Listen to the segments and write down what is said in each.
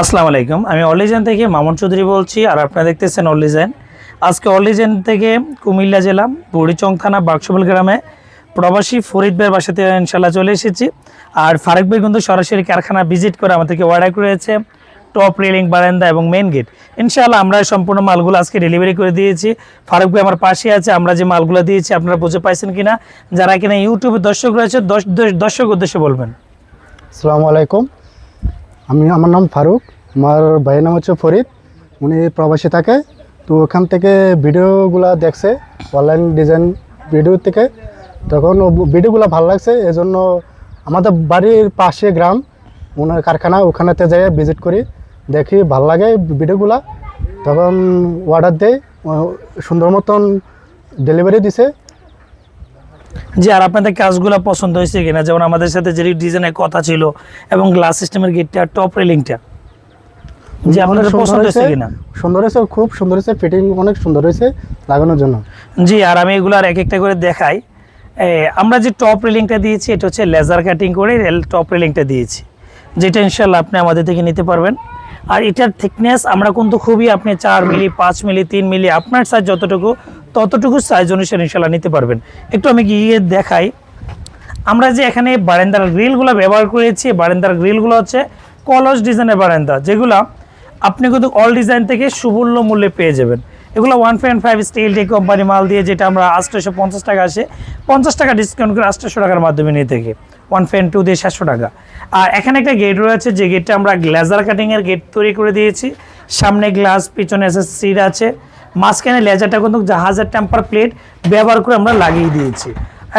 আসসালামু আলাইকুম। আমি অলিজেন থেকে মামুন চৌধুরী বলছি আর আপনারা দেখতেছেন অলিজেন আজকে অলিজেন থেকে কুমিল্লা জেলা বুড়িচং থানা বাক্সবল গ্রামে প্রবাসী ফরিদ ভাইয়ের বাসাতে ইনশাল্লাহ চলে এসেছি। আর ফারুক ভাই কিন্তু সরাসরি কারখানা ভিজিট করে আমাদেরকে অর্ডার করেছে টপ রেলিং বারান্দা এবং মেন গেট ইনশাআল্লাহ আমরা সম্পূর্ণ মালগুলো আজকে ডেলিভারি করে দিয়েছি। ফারুক ভাই আমার পাশে আছে আমরা যে মালগুলো দিয়েছি আপনারা বুঝে পাইছেন কিনা? যারা কিনা ইউটিউবে দর্শক রয়েছে দর্শক উদ্দেশ্যে বলবেন। আসসালামু আলাইকুম। আমি, আমার নাম ফারুক, আমার ভাইয়ের নাম হচ্ছে ফরিদ, উনি প্রবাসী থাকে। তো ওখান থেকে ভিডিওগুলো দেখছে, অনলাইন ডিজাইন ভিডিও থেকে। তখন ভিডিওগুলো ভালো লাগছে, এজন্য আমাদের বাড়ির পাশে গ্রাম, ওনার কারখানা, ওখানেতে যাই ভিজিট করি, দেখি ভালো লাগে ভিডিওগুলা। তখন অর্ডার দেয় সুন্দর মতন ডেলিভারি দিছে। জি আর আপনাদের কাজগুলো পছন্দ হয়েছে কিনা? যেমন আমাদের সাথে যে ডিজাইনের কথা ছিল এবং গ্লাস সিস্টেমের গেটটা টপ রেলিংটা জি আপনাদের পছন্দ হয়েছে হয়েছে। কিনা? সুন্দর হয়েছে খুব সুন্দর হয়েছে ফিটিং অনেক সুন্দর হয়েছে লাগানোর জন্য। জি আর আমি এগুলো আর এক একটা করে দেখাই। আমরা যে টপ রেলিংটা দিয়েছি এটা হচ্ছে লেজার কাটিং করে টপ রেলিংটা দিয়েছি। যেটা ইনশাল্লাহ আপনি আমাদের থেকে নিতে পারবেন। আর এটার থিকনেস আমরা কিন্তু খুবই আপনি চার মিলি, পাঁচ মিলি, তিন মিলি, আপনার সাইজ যতটুকু, ততটুকু সাইজ অনুসারে ইনশাল্লাহ নিতে পারবেন। একটু আমি গিয়ে দেখাই। আমরা যে এখানে বারেন্দার গ্রিলগুলো ব্যবহার করেছি, বারেন্দার গ্রিলগুলো হচ্ছে কলস ডিজাইনের বারান্দা, যেগুলো আপনি কিন্তু অল ডিজাইন থেকে সুবর্ণ মূল্যে পেয়ে যাবেন। এগুলো one point five steel D company মাল দিয়ে যেটা আমরা আটশোশো পঞ্চাশ টাকা আসে, পঞ্চাশ টাকা ডিসকাউন্ট করে আটশোশো টাকার মাধ্যমে নিয়ে থাকি। ওয়ান পয়েন্ট টু দিয়ে সাতশো টাকা। আর এখানে একটা গেট রয়েছে, যে গেটটা আমরা গ্লাজার কাটিংয়ের গেট তৈরি করে দিয়েছি। সামনে গ্লাস পিছনে এসে সিট আছে। মাঝখানে লেজারটা কিন্তু জাহাজের টেম্পার প্লেট ব্যবহার করে আমরা লাগিয়ে দিয়েছি।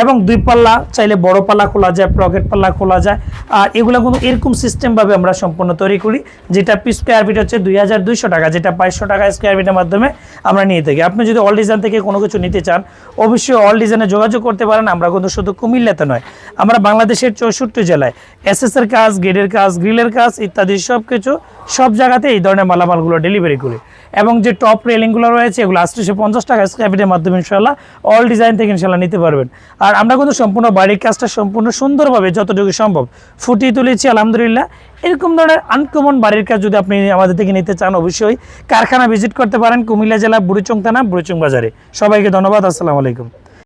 এবং দুই পাল্লা চাইলে বড় পাল্লা খোলা যায়, পকেট পাল্লা খোলা যায়। আর এগুলো কিন্তু এরকম সিস্টেমভাবে আমরা সম্পূর্ণ তৈরি করি, যেটা স্কোয়ার ফিট হচ্ছে দুই হাজার দুইশো টাকা, যেটা বাইশশো টাকা স্কোয়ার ফিটের মাধ্যমে আমরা নিয়ে থাকি। আপনি যদি অল ডিজাইন থেকে কোনো কিছু নিতে চান, অবশ্যই অল ডিজাইনে যোগাযোগ করতে পারেন। আমরা কিন্তু শুধু কুমিল্লাতে নয়, আমরা বাংলাদেশের চৌষট্টি জেলায় এসএসের কাজ গেটের কাজ গ্রিলের কাজ ইত্যাদি সব কিছু সব জায়গাতে এই ধরনের মালামালগুলো ডেলিভারি করি। এবং যে টপ রেলিংগুলো রয়েছে, এগুলো আটশোশো পঞ্চাশ টাকা স্কোয়ার ফিটের মাধ্যমে ইনশাল্লাহ অল ডিজাইন থেকে ইনশাল্লাহ নিতে পারবেন। আর আমরা কিন্তু সম্পূর্ণ বাড়ির কাজটা সম্পূর্ণ সুন্দরভাবে যতটুকু সম্ভব ফুটিয়ে তুলেছি, আলহামদুলিল্লাহ। এরকম ধরনের আনকমন বাড়ির কাজ যদি আপনি আমাদের থেকে নিতে চান, অবশ্যই কারখানা ভিজিট করতে পারেন কুমিল্লা জেলা, বুড়িচং থানা, বুড়িচং বাজারে। সবাইকে ধন্যবাদ, আসসালামু আলাইকুম।